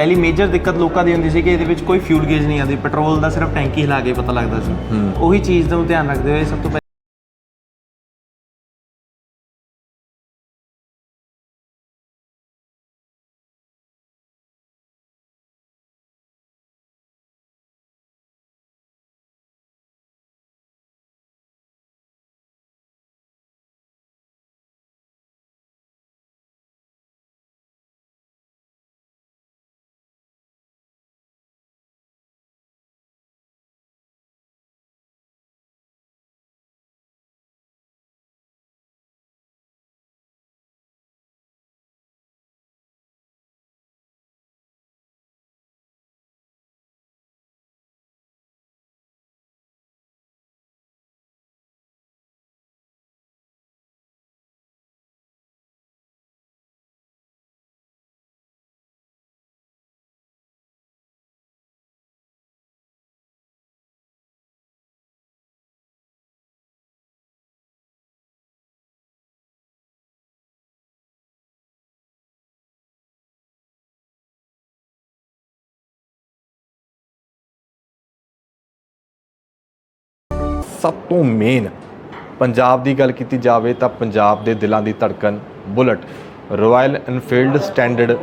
ਪਹਿਲੀ ਮੇਜਰ ਦਿੱਕਤ ਲੋਕਾਂ ਦੀ ਹੁੰਦੀ ਸੀ ਕਿ ਇਹਦੇ ਵਿੱਚ ਕੋਈ ਫਿਊਲ ਗੇਜ ਨਹੀਂ ਆਉਂਦੀ ਪੈਟਰੋਲ ਦਾ ਸਿਰਫ ਟੈਂਕੀ ਹਿਲਾ ਕੇ ਪਤਾ ਲੱਗਦਾ ਸੀ। ਉਹੀ ਚੀਜ਼ ਨੂੰ ਧਿਆਨ ਰੱਖਦੇ ਹੋਏ ਸਭ ਤੋਂ ਸਭ ਤੋਂ ਮੇਨ ਪੰਜਾਬ ਦੀ ਗੱਲ ਕੀਤੀ ਜਾਵੇ ਤਾਂ ਪੰਜਾਬ ਦੇ ਦਿਲਾਂ ਦੀ ਧੜਕਨ ਬੁਲਟ ਰਾਇਲ ਐਨਫੀਲਡ ਸਟੈਂਡਰਡ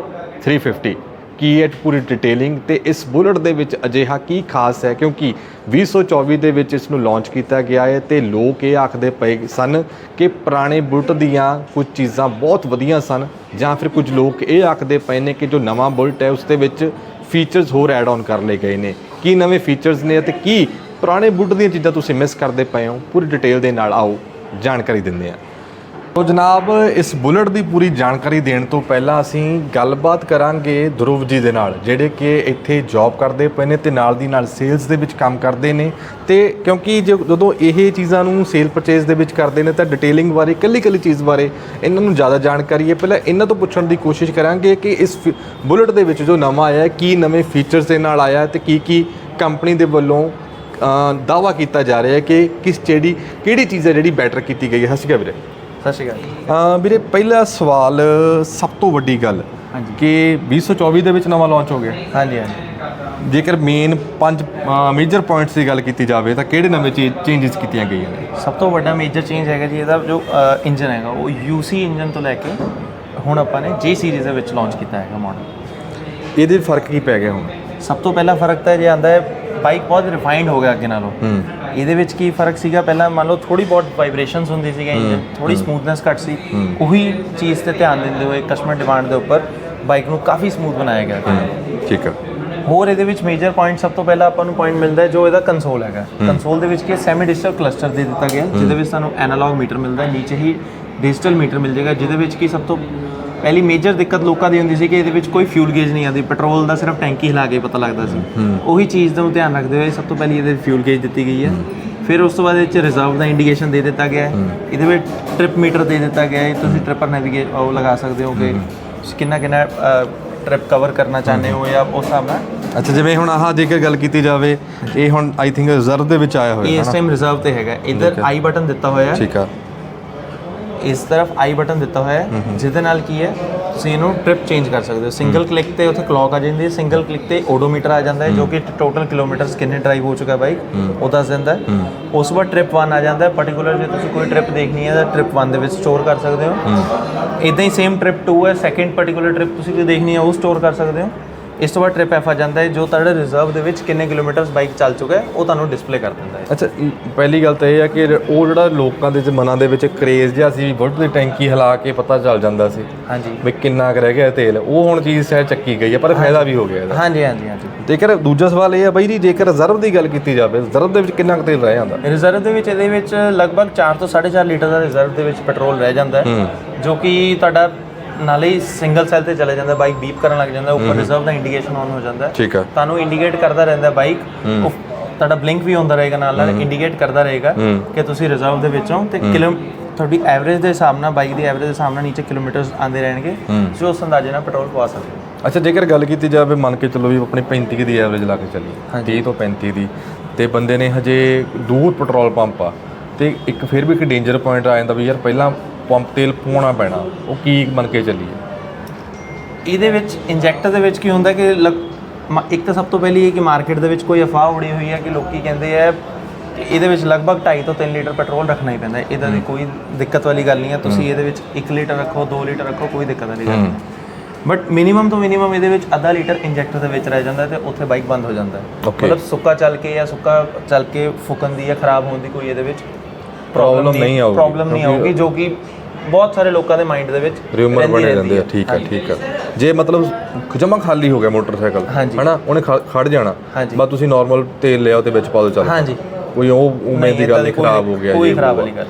350 ਕੀ ਇਹ ਪੂਰੀ ਡਿਟੇਲਿੰਗ ਤੇ ਇਸ ਬੁਲਟ ਦੇ ਵਿੱਚ ਅਜਿਹਾ ਕੀ ਖਾਸ ਹੈ? ਕਿਉਂਕਿ 2024 ਦੇ ਵਿੱਚ ਇਸ ਨੂੰ ਲਾਂਚ ਕੀਤਾ ਗਿਆ ਹੈ ਤੇ ਲੋਕ ਇਹ ਆਖਦੇ ਪਏ ਸਨ ਕਿ ਪੁਰਾਣੇ ਬੁਲਟ ਦੀਆਂ ਕੁਝ ਚੀਜ਼ਾਂ ਬਹੁਤ ਵਧੀਆ ਸਨ ਜਾਂ ਫਿਰ ਕੁਝ ਲੋਕ ਇਹ ਆਖਦੇ ਪਏ ਨੇ ਕਿ ਜੋ ਨਵਾਂ ਬੁਲਟ ਹੈ, ਉਸ ਦੇ ਵਿੱਚ ਫੀਚਰਸ ਹੋਰ ਐਡ ਆਨ ਕਰ ਲਏ ਗਏ ਨੇ। ਕੀ ਨਵੇਂ ਫੀਚਰਸ ਨੇ ਅਤੇ ਕੀ ਪੁਰਾਣੇ ਬੁੱਟ ਦੀਆਂ ਚੀਜ਼ਾਂ ਤੁਸੀਂ ਮਿਸ ਕਰਦੇ ਪਏ ਹੋ, ਪੂਰੀ ਡਿਟੇਲ ਦੇ ਨਾਲ ਆਓ, ਜਾਣਕਾਰੀ ਦਿੰਦੇ ਹਾਂ। ਤੋ ਜਨਾਬ, ਇਸ ਬੁਲਟ ਦੀ ਪੂਰੀ ਜਾਣਕਾਰੀ ਦੇਣ ਤੋਂ ਪਹਿਲਾਂ ਅਸੀਂ ਗੱਲਬਾਤ ਕਰਾਂਗੇ ਧਰੁਵ ਜੀ ਦੇ ਨਾਲ, ਜਿਹੜੇ ਕਿ ਇੱਥੇ ਜੌਬ ਕਰਦੇ ਪਏ ਨੇ ਤੇ ਨਾਲ ਦੀ ਨਾਲ ਸੇਲਸ ਦੇ ਵਿੱਚ ਕੰਮ ਕਰਦੇ ਨੇ ਤੇ ਕਿਉਂਕਿ ਜੇ- ਜਦੋਂ ਇਹ ਚੀਜ਼ਾਂ ਨੂੰ ਸੇਲ ਪਰਚੇਸ ਦੇ ਵਿੱਚ ਕਰਦੇ ਨੇ ਤਾਂ ਡਿਟੇਲਿੰਗ ਬਾਰੇ ਕੱਲੀ ਕੱਲੀ ਚੀਜ਼ ਬਾਰੇ ਇਹਨਾਂ ਨੂੰ ਜ਼ਿਆਦਾ ਜਾਣਕਾਰੀ ਹੈ। ਪਹਿਲਾਂ ਇਹਨਾਂ ਤੋਂ ਪੁੱਛਣ ਦੀ ਕੋਸ਼ਿਸ਼ ਕਰਾਂਗੇ ਕਿ ਇਸ ਬੁਲਟ ਦੇ ਵਿੱਚ ਜੋ ਨਵਾਂ ਆਇਆ ਹੈ, ਕੀ ਨਵੇਂ ਫੀਚਰਸ ਦੇ ਨਾਲ ਆਇਆ ਹੈ ਤੇ ਕੀ ਕੀ ਕੰਪਨੀ ਦੇ ਵੱਲੋਂ ਦਾਵਾ ਕੀਤਾ ਜਾ ਰਿਹਾ ਹੈ ਕਿ ਕਿਸ ਜਿਹੜੀ ਕਿਹੜੀ ਚੀਜ਼ ਹੈ ਜਿਹੜੀ ਬੈਟਰ ਕੀਤੀ ਗਈ ਹੈ? ਹਸੀ ਵੀਰੇ। ਸਤਿ ਸ਼੍ਰੀ ਅਕਾਲ ਅ ਵੀਰੇ ਪਹਿਲਾ ਸਵਾਲ ਸਭ ਤੋਂ ਵੱਡੀ ਗੱਲ। ਕਿ 2024 ਦੇ ਵਿੱਚ ਨਵਾਂ ਲਾਂਚ ਹੋ ਗਿਆ। ਹਾਂਜੀ ਹਾਂਜੀ। ਜੇਕਰ ਮੇਨ ਪੰਜ ਮੇਜਰ ਪੁਆਇੰਟਸ ਦੀ ਗੱਲ ਕੀਤੀ ਜਾਵੇ ਤਾਂ ਕਿਹੜੇ ਨਵੇਂ ਚੇਂਜਸ ਕੀਤੀਆਂ ਗਈਆਂ ਨੇ? ਸਭ ਤੋਂ ਵੱਡਾ ਮੇਜਰ ਚੇਂਜ ਹੈਗਾ ਜੀ ਇਹਦਾ ਜੋ ਇੰਜਨ ਹੈਗਾ ਉਹ UC ਇੰਜਨ ਤੋਂ ਲੈ ਕੇ ਹੁਣ ਆਪਾਂ ਨੇ J ਸੀਰੀਜ਼ ਦੇ ਵਿੱਚ ਲਾਂਚ ਕੀਤਾ ਹੈਗਾ ਮਾਡਲ ਇਹਦੇ ਫ਼ਰਕ ਕੀ ਪੈ ਗਿਆ ਹੁਣ? ਸਭ ਤੋਂ ਪਹਿਲਾ ਫ਼ਰਕ ਤਾਂ ਜੇ ਆਂਦਾ ਹੈ ਬਾਈਕ ਬਹੁਤ ਰਿਫਾਈਨਡ ਹੋ ਗਿਆ ਅੱਗੇ ਨਾਲੋਂ। ਇਹਦੇ ਵਿੱਚ ਕੀ ਫ਼ਰਕ ਸੀਗਾ? ਪਹਿਲਾਂ ਮੰਨ ਲਓ ਥੋੜੀ ਬਹੁਤ ਵਾਈਬ੍ਰੇਸ਼ਨਸ ਹੁੰਦੀ ਸੀਗਾ ਇੰਜਨ ਥੋੜੀ ਸਮੂਥਨੈਸ ਘੱਟ ਸੀ। ਉਹੀ ਚੀਜ਼ ਤੇ ਧਿਆਨ ਦਿੰਦੇ ਹੋਏ ਕਸਟਮਰ ਡਿਮਾਂਡ ਦੇ ਉੱਪਰ ਬਾਈਕ ਨੂੰ ਕਾਫੀ ਸਮੂਥ ਬਣਾਇਆ ਗਿਆ। ਠੀਕ ਹੈ ਹੋਰ ਇਹਦੇ ਵਿੱਚ ਮੇਜਰ ਪੁਆਇੰਟ ਸਭ ਤੋਂ ਪਹਿਲਾਂ ਆਪਾਂ ਨੂੰ ਪੁਆਇੰਟ ਮਿਲਦਾ ਹੈ ਜੋ ਇਹਦਾ ਕੰਸੋਲ ਹੈਗਾ। ਕੰਸੋਲ ਦੇ ਵਿੱਚ ਕੀ ਸੈਮੀ ਡਿਜੀਟਲ ਕਲਸਟਰ ਦੇ ਦਿੱਤਾ ਗਿਆ। ਜਿਹਦੇ ਵਿੱਚ ਸਾਨੂੰ ਐਨਾਲੌਗ ਮੀਟਰ ਮਿਲਦਾ ਹੈ। ਨੀਚੇ ਹੀ ਡਿਜੀਟਲ ਮੀਟਰ ਮਿਲ ਜਾਏਗਾ ਜਿਹਦੇ ਵਿੱਚ ਕੀ ਸਭ ਤੋਂ ਪਹਿਲੀ ਮੇਜਰ ਦਿੱਕਤ ਲੋਕਾਂ ਦੀ ਹੁੰਦੀ ਸੀ ਕਿ ਇਹਦੇ ਵਿੱਚ ਕੋਈ ਫਿਊਲ ਗੇਜ ਨਹੀਂ ਆਉਂਦੀ। ਪੈਟਰੋਲ ਦਾ ਸਿਰਫ ਟੈਂਕੀ ਹਿਲਾ ਕੇ ਪਤਾ ਲੱਗਦਾ ਸੀ। ਉਹੀ ਚੀਜ਼ ਨੂੰ ਧਿਆਨ ਰੱਖਦੇ ਹੋਏ ਸਭ ਤੋਂ ਪਹਿਲੀ ਇਹਦੇ ਫਿਊਲ ਗੇਜ ਦਿੱਤੀ ਗਈ ਹੈ। ਫਿਰ ਉਸ ਤੋਂ ਬਾਅਦ ਇਹ ਚ ਰਿਜ਼ਰਵ ਦਾ ਇੰਡੀਕੇਸ਼ਨ ਦੇ ਦਿੱਤਾ ਗਿਆ ਹੈ। ਇਹਦੇ ਵਿੱਚ ਟ੍ਰਿਪ ਮੀਟਰ ਦੇ ਦਿੱਤਾ ਗਿਆ ਹੈ। ਤੁਸੀਂ ਟ੍ਰਿਪਰ ਨੈਵੀਗੇਟ ਉਹ ਲਗਾ ਸਕਦੇ ਹੋ ਕਿ ਕਿੰਨਾ ਕਿੰਨਾ ਟ੍ਰਿਪ ਕਵਰ ਕਰਨਾ ਚਾਹੁੰਦੇ ਹੋ ਜਾਂ ਉਸ ਹਿਸਾਬ ਨਾਲ? ਅੱਛਾ ਜਿਵੇਂ ਹੁਣ ਆਹ ਜੇਕਰ ਗੱਲ ਕੀਤੀ ਜਾਵੇ ਇਹ ਹੁਣ ਆਈ ਥਿੰਕ ਰਿਜ਼ਰਵ ਦੇ ਵਿੱਚ ਆਇਆ ਇਹ ਹੋਇਆ ਇਸ ਹੈ ਟਾਈਮ ਰਿਜ਼ਰਵ ਤੇ ਹੈਗਾ। ਇਧਰ। ਆਈ ਬਟਨ ਦਿੱਤਾ ਹੋਇਆ ਹੈ। ਠੀਕ ਆ। ਇਸ ਤਰਫ ਆਈ ਬਟਨ ਦਿੱਤਾ ਹੋਇਆ ਹੈ ਜਿਹਦੇ ਨਾਲ ਕੀ ਹੈ ਤੁਸੀਂ ਇਹਨੂੰ ਟ੍ਰਿਪ ਚੇਂਜ ਕਰ ਸਕਦੇ ਹੋ। ਸਿੰਗਲ ਕਲਿੱਕ ਤੇ ਉੱਥੇ ਕਲੌਕ ਆ ਜਾਂਦੀ ਹੈ ਸਿੰਗਲ ਕਲਿੱਕ ਤੇ ਓਡੋਮੀਟਰ ਆ ਜਾਂਦਾ ਹੈ ਜੋ ਕਿ ਟੋਟਲ ਕਿਲੋਮੀਟਰਸ ਕਿੰਨੇ ਡਰਾਈਵ ਹੋ ਚੁੱਕਾ ਬਾਈਕ ਉਹ ਦੱਸ ਦਿੰਦਾ ਹੈ। ਉਸ ਤੋਂ ਬਾਅਦ ਟ੍ਰਿਪ 1 ਆ ਜਾਂਦਾ ਹੈ ਪਾਰਟਿਕੂਲਰ ਜੇ ਤੁਸੀਂ ਕੋਈ ਟ੍ਰਿਪ ਦੇਖਣੀ ਹੈ ਤਾਂ ਟ੍ਰਿਪ 1 ਦੇ ਵਿੱਚ ਸਟੋਰ ਕਰ ਸਕਦੇ ਹੋ। ਇਦਾਂ ਹੀ ਸੇਮ ਟ੍ਰਿਪ 2 ਹੈ ਸੈਕੰਡ ਪਾਰਟਿਕੂਲਰ ਟ੍ਰਿਪ ਤੁਸੀਂ ਜੇ ਦੇਖਣੀ ਹੈ ਉਹ ਸਟੋਰ ਕਰ ਸਕਦੇ ਹੋ। ਇਸ ਤੋਂ ਬਾਅਦ ਟ੍ਰਿਪ ਐਫ ਆ ਜਾਂਦਾ ਹੈ ਜੋ ਤੁਹਾਡੇ ਰਿਜ਼ਰਵ ਦੇ ਵਿੱਚ ਕਿੰਨੇ ਕਿਲੋਮੀਟਰਸ ਬਾਈਕ ਚੱਲ ਚੁੱਕਾ ਹੈ ਉਹ ਤੁਹਾਨੂੰ ਡਿਸਪਲੇ ਕਰ ਦਿੰਦਾ ਹੈ। ਅੱਛਾ ਪਹਿਲੀ ਗੱਲ ਤਾਂ ਇਹ ਹੈ ਕਿ ਉਹ ਜਿਹੜਾ ਲੋਕਾਂ ਦੇ ਮਨਾਂ ਦੇ ਵਿੱਚ ਕਰੇਜ਼ ਜਿਹਾ ਸੀ ਬੁਲਟ ਦੀ ਟੈਂਕੀ ਹਿਲਾ ਕੇ ਪਤਾ ਚੱਲ ਜਾਂਦਾ ਸੀ ਹਾਂਜੀ। ਵੀ ਕਿੰਨਾ ਕੁ ਰਹਿ ਗਿਆ ਤੇਲ। ਉਹ ਹੁਣ ਚੀਜ਼ ਸ਼ਾਇਦ ਚੱਕੀ ਗਈ ਹੈ ਪਰ ਫਾਇਦਾ ਵੀ ਹੋ ਗਿਆ ਇਹਦਾ। ਹਾਂਜੀ ਹਾਂਜੀ ਹਾਂਜੀ। ਜੇਕਰ ਦੂਜਾ ਸਵਾਲ ਇਹ ਹੈ ਬਾਈ ਜੀ ਜੇਕਰ ਰਿਜ਼ਰਵ ਦੀ ਗੱਲ ਕੀਤੀ ਜਾਵੇ ਰਿਜ਼ਰਵ ਦੇ ਵਿੱਚ ਕਿੰਨਾ ਕੁ ਤੇਲ ਰਹਿ ਜਾਂਦਾ? ਰਿਜ਼ਰਵ ਦੇ ਵਿੱਚ ਇਹਦੇ ਵਿੱਚ ਲਗਭਗ 4 ਤੋਂ 4.5 ਲੀਟਰ ਦਾ ਰਿਜ਼ਰਵ ਦੇ ਵਿੱਚ ਪੈਟਰੋਲ ਰਹਿ ਜਾਂਦਾ ਹੈ। ਜੋ ਕਿ ਤੁਹਾਡਾ ਨਾਲੇ ਹੀ ਸਿੰਗਲ ਸੈਲ ਤੇ ਚਲੇ ਜਾਂਦਾ ਬਾਈਕ ਬੀਪ ਕਰਨ ਲੱਗ ਜਾਂਦਾ ਉੱਪਰ ਰਿਜ਼ਰਵ ਦਾ ਇੰਡੀਕੇਸ਼ਨ ਆਨ ਹੋ ਜਾਂਦਾ। ਠੀਕ ਤੁਹਾਨੂੰ ਇੰਡੀਕੇਟ ਕਰਦਾ ਰਹਿੰਦਾ ਬਾਈਕ ਤੁਹਾਡਾ ਬਲਿੰਕ ਵੀ ਹੁੰਦਾ ਰਹੇਗਾ ਨਾਲ ਨਾਲ ਇੰਡੀਕੇਟ ਕਰਦਾ ਰਹੇਗਾ ਕਿ ਤੁਸੀਂ ਰਿਜ਼ਰਵ ਦੇ ਵਿੱਚੋਂ ਤੇ ਕਿਲੋ ਤੁਹਾਡੀ ਐਵਰੇਜ ਦੇ ਹਿਸਾਬ ਨਾਲ ਬਾਈਕ ਦੀ ਐਵਰੇਜ ਦੇ ਹਿਸਾਬ ਨਾਲ ਨੀਚੇ ਕਿਲੋਮੀਟਰਸ ਆਉਂਦੇ ਰਹਿਣਗੇ ਜੋ ਉਸ ਅੰਦਾਜ਼ੇ ਨਾਲ ਪੈਟਰੋਲ ਪਵਾ ਸਕਦੇ ਅੱਛਾ ਜੇਕਰ ਗੱਲ ਕੀਤੀ ਜਾਵੇ ਮੰਨ ਕੇ ਚੱਲੋ ਵੀ ਆਪਣੀ 35 ਦੀ ਐਵਰੇਜ ਲਾ ਕੇ ਚੱਲੀ 30 ਤੋਂ 35 ਦੀ ਤੇ ਬੰਦੇ ਨੇ ਹਜੇ ਦੂਰ ਪੈਟਰੋਲ ਪੰਪ ਆ ਤੇ ਇੱਕ ਫਿਰ ਵੀ ਇੱਕ ਡੇਂਜਰ ਪੁਆਇੰਟ ਆ ਜਾਂਦਾ ਵੀ ਯਾਰ ਪਹਿਲਾਂ ਪੰਪ ਤੇਲ ਪਵਾਉਣਾ ਪੈਣਾ ਉਹ ਕੀ ਮੰਨ ਕੇ ਚੱਲੀਏ ਇਹਦੇ ਵਿੱਚ ਇੰਜੈਕਟਰ ਦੇ ਵਿੱਚ ਕੀ ਹੁੰਦਾ ਕਿ ਲਗ- ਮ- ਇੱਕ ਤਾਂ ਸਭ ਤੋਂ ਪਹਿਲੀ ਇਹ ਕਿ ਮਾਰਕੀਟ ਦੇ ਵਿੱਚ ਕੋਈ ਅਫਵਾਹ ਉੜੀ ਹੋਈ ਹੈ ਕਿ ਲੋਕੀ ਕਹਿੰਦੇ ਆ ਕਿ ਇਹਦੇ ਵਿੱਚ ਲਗਭਗ 2.5 ਤੋਂ 3 ਲੀਟਰ ਪੈਟਰੋਲ ਰੱਖਣਾ ਹੀ ਪੈਂਦਾ ਹੈ। ਇਹਦਾ ਦੀ ਕੋਈ ਦਿੱਕਤ ਵਾਲੀ ਗੱਲ ਨਹੀਂ ਹੈ। ਤੁਸੀਂ ਇਹਦੇ ਵਿੱਚ 1 ਲੀਟਰ ਰੱਖੋ 2 ਲੀਟਰ ਰੱਖੋ ਕੋਈ ਦਿੱਕਤ ਵਾਲੀ ਗੱਲ ਨਹੀਂ। ਬਟ ਮਿਨੀਮਮ ਤੋਂ ਮਿਨੀਮਮ ਇਹਦੇ ਵਿੱਚ ਅੱਧਾ ਲੀਟਰ ਇੰਜੈਕਟਰ ਦੇ ਵਿੱਚ ਰਹਿ ਜਾਂਦਾ ਹੈ ਤੇ ਉੱਥੇ ਬਾਈਕ ਬੰਦ ਹੋ ਜਾਂਦਾ ਹੈ। Okay. ਮਤਲਬ ਸੁੱਕਾ ਚੱਲ ਕੇ ਜਾਂ ਸੁੱਕਾ ਚੱਲ ਕੇ ਫੁਕਣ ਦੀ ਜਾਂ ਖਰਾਬ ਹੋਣ ਦੀ ਕੋਈ ਇਹਦੇ ਵਿੱਚ Problem ਨਹੀਂ ਆਊਗੀ, ਪ੍ਰੋਬਲਮ ਨਹੀਂ ਆਊਗੀ ਜੋ ਕਿ ਬਹੁਤ ਸਾਰੇ ਲੋਕਾਂ ਦੇ ਮਾਈਂਡ ਦੇ ਵਿੱਚ ਰਿਊਮਰ ਬਣੇ ਰਹਿੰਦੀ ਆ। ਠੀਕ ਹਾਂਜੀ। ਠੀਕ ਹੈ ਜੇ ਮਤਲਬ ਜਮਾ ਖਾਲੀ ਹੋ ਗਿਆ ਮੋਟਰਸਾਈਕਲ। ਹਨਾ ਉਹਨੇ ਖੜ ਜਾਣਾ। ਬਸ ਤੁਸੀਂ ਨਾਰਮਲ ਤੇਲ ਲਿਆਓ ਤੇ ਵਿੱਚ ਪਾ ਦਿਓ ਚੱਲ ਹਾਂਜੀ ਕੋਈ ਉਹ ਉਵੇਂ ਦੀ ਗੱਲ ਖਰਾਬ ਹੋ ਗਿਆ ਕੋਈ ਖਰਾਬ ਆ। ਵਾਲੀ ਗੱਲ